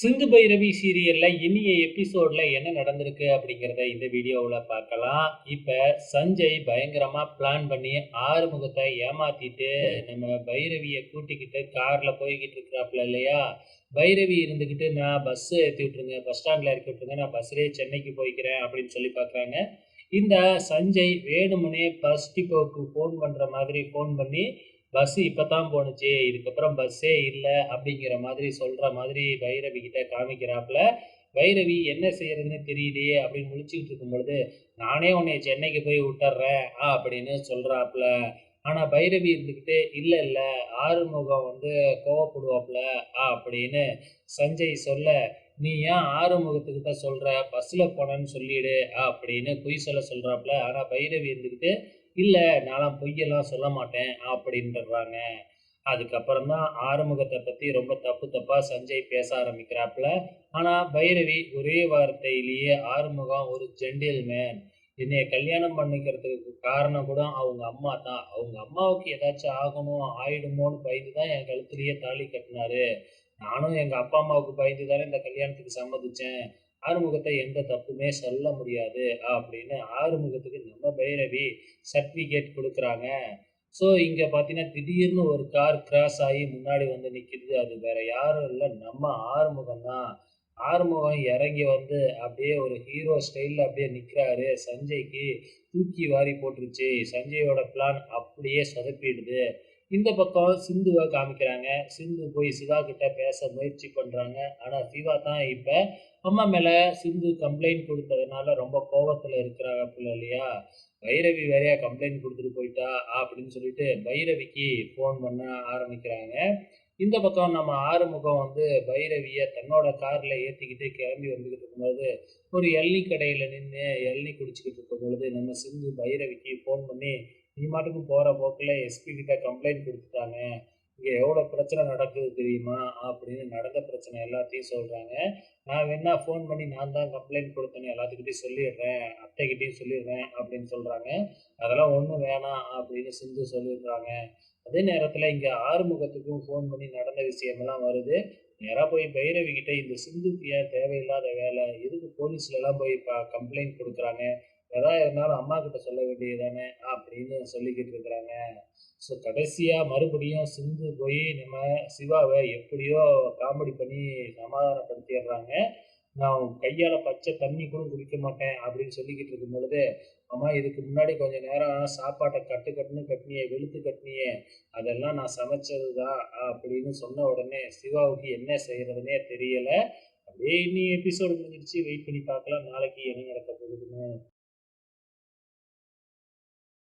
சிந்து பைரவி சீரியல்ல இனிய எபிசோட்ல என்ன நடந்திருக்கு அப்படிங்கிறத இந்த வீடியோவில் பார்க்கலாம். இப்போ சஞ்சய் பயங்கரமா பிளான் பண்ணி ஆறுமுகத்தை ஏமாத்திட்டு நம்ம பைரவியை கூட்டிக்கிட்டு கார்ல போய்கிட்டு இருக்கிறாப்புல இல்லையா? பைரவி இருந்துக்கிட்டு நான் பஸ் ஏற்றி விட்டுருங்க பஸ் ஸ்டாண்ட்ல இறக்கி விட்டுருங்க நான் பஸ்லேயே சென்னைக்கு போய்க்கிறேன் அப்படின்னு சொல்லி பார்க்குறாங்க. இந்த சஞ்சய் வேணுமனே பஸ் டிப்போக்கு ஃபோன் பண்ணுற மாதிரி ஃபோன் பண்ணி பஸ் இப்பதான் போணுச்சு இதுக்கப்புறம் பஸ்ஸே இல்லை அப்படிங்கிற மாதிரி சொல்ற மாதிரி பைரவி கிட்ட காமிக்கிறாப்புல. பைரவி என்ன செய்யறதுன்னு தெரியலையே அப்படின்னு முழிச்சுக்கிட்டு இருக்கும் பொழுது நானே உன்னை சென்னைக்கு போய் விட்டுறேன் அப்படின்னு சொல்றாப்புல. ஆனா பைரவி இருந்துக்கிட்டு இல்ல இல்ல ஆறுமுகம் வந்து கோவப்படுவாப்புல அப்படின்னு சஞ்சய் சொல்ல நீ ஏன் ஆறுமுகத்துக்கிட்ட சொல்ற? பஸ்ல போனேன்னு சொல்லிடு அப்படின்னு பொய் சொல்ல சொல்றாப்புல. ஆனா பைரவி இருந்துக்கிட்டு இல்லை நான்லாம் பொய்யெல்லாம் சொல்ல மாட்டேன் அப்படின்றாங்க அதுக்கப்புறம் தான் ஆறுமுகத்தை பற்றி ரொம்ப தப்பு தப்பாக சஞ்சய் பேச ஆரம்பிக்கிறாப்புல. ஆனால் பைரவி ஒரே வார்த்தையிலேயே ஆறுமுகம் ஒரு ஜென்டில்மேன் என்னைய கல்யாணம் பண்ணிக்கிறதுக்கு காரணம் கூட அவங்க அம்மா தான். அவங்க அம்மாவுக்கு ஏதாச்சும் ஆகணும் ஆயிடுமோன்னு பயந்து தான் என் கழுத்துலயே தாலி கட்டினாரு. நானும் எங்கள் அப்பா அம்மாவுக்கு பயந்து தானே இந்த கல்யாணத்துக்கு சம்மதிச்சேன். ஆறுமுகத்தை எந்த தப்புமே சொல்ல முடியாது அப்படின்னு ஆறுமுகத்துக்கு நம்ம பைரவி சர்டிஃபிகேட் கொடுக்குறாங்க. ஸோ இங்கே பார்த்தீங்கன்னா திடீர்னு ஒரு கார் கிராஸ் ஆகி முன்னாடி வந்து நிற்கிது அது வேற யாரும் இல்லை நம்ம ஆறுமுகம் தான். ஆறுமுகம் இறங்கி வந்து அப்படியே ஒரு ஹீரோ ஸ்டைலில் அப்படியே நிற்கிறாரு சஞ்சய்க்கு தூக்கி வாரி போட்டுருச்சு. சஞ்சயோட பிளான் அப்படியே சொதப்பிடுது. இந்த பக்கம் சிந்துவை காமிக்கிறாங்க. சிந்து போய் சிவா கிட்ட பேச முயற்சி பண்றாங்க. ஆனா சிவா தான் இப்ப அம்மா மேல சிந்து கம்ப்ளைண்ட் கொடுத்ததுனால ரொம்ப கோபத்துல இருக்கிறாங்க இல்லையா? பைரவி வேறையா கம்ப்ளைண்ட் கொடுத்துட்டு போயிட்டா அப்படின்னு சொல்லிட்டு பைரவிக்கு ஃபோன் பண்ண ஆரம்பிக்கிறாங்க. இந்த பக்கம் நம்ம ஆறுமுகம் வந்து பைரவிய தன்னோட கார்ல ஏத்திக்கிட்டு கிளம்பி வந்துகிட்டு இருக்கும்போது ஒரு எள்ளி கடையில நின்று எள்ளி குடிச்சுக்கிட்டு இருக்கும் பொழுது நம்ம சிந்து பைரவிக்கு ஃபோன் பண்ணி நீ மாட்டுக்கு போகிற போக்கில் எஸ்பி கிட்ட கம்ப்ளைண்ட் கொடுத்துட்டாங்க இங்கே எவ்வளோ பிரச்சனை நடக்குது தெரியுமா? அப்படின்னு நடந்த பிரச்சனை எல்லாத்தையும் சொல்கிறாங்க நான் வேணா ஃபோன் பண்ணி நான் தான் கம்ப்ளைண்ட் கொடுத்தேன்னு எல்லாத்துக்கிட்டையும் சொல்லிடுறேன். அத்தைக்கிட்டையும் சொல்லிடுறேன் அப்படின்னு சொல்கிறாங்க அதெல்லாம் ஒன்றும் வேணாம் அப்படின்னு சிந்து சொல்லிடுறாங்க. அதே நேரத்தில் இங்கே ஆறுமுகத்துக்கும் ஃபோன் பண்ணி நடந்த விஷயமெல்லாம் வருது. நேராக போய் பைரவி கிட்ட இந்த சிந்துக்கு ஏன் தேவையில்லாத வேலை? எதுக்கு போலீஸ்லலாம் போய் கம்ப்ளைண்ட் கொடுக்குறாங்க? எதா இருந்தாலும் அம்மா கிட்ட சொல்ல வேண்டியது தானே அப்படின்னு சொல்லிக்கிட்டு இருக்கிறாங்க. ஸோ கடைசியாக மறுபடியும் சிந்து போய் நம்ம சிவாவை எப்படியோ காமெடி பண்ணி சமாதானப்படுத்திடுறாங்க. நான் கையால் பச்சை தண்ணி கூட குடிக்க மாட்டேன் அப்படின்னு சொல்லிக்கிட்டு இருக்கும் பொழுது அம்மா இதுக்கு முன்னாடி கொஞ்சம் நேரம் சாப்பாட்டை கட்டு கட்டுன்னு கட்டினியே வெளுத்து கட்டினியே அதெல்லாம் நான் சமைச்சது தான் அப்படின்னு சொன்ன உடனே சிவாவுக்கு என்ன செய்யறதுனே தெரியலை. அப்படியே இன்னி எபிசோடு முடிஞ்சிடுச்சு வெயிட் பண்ணி பார்க்கலாம். நாளைக்கு என்ன நடக்க போகுதுன்னு.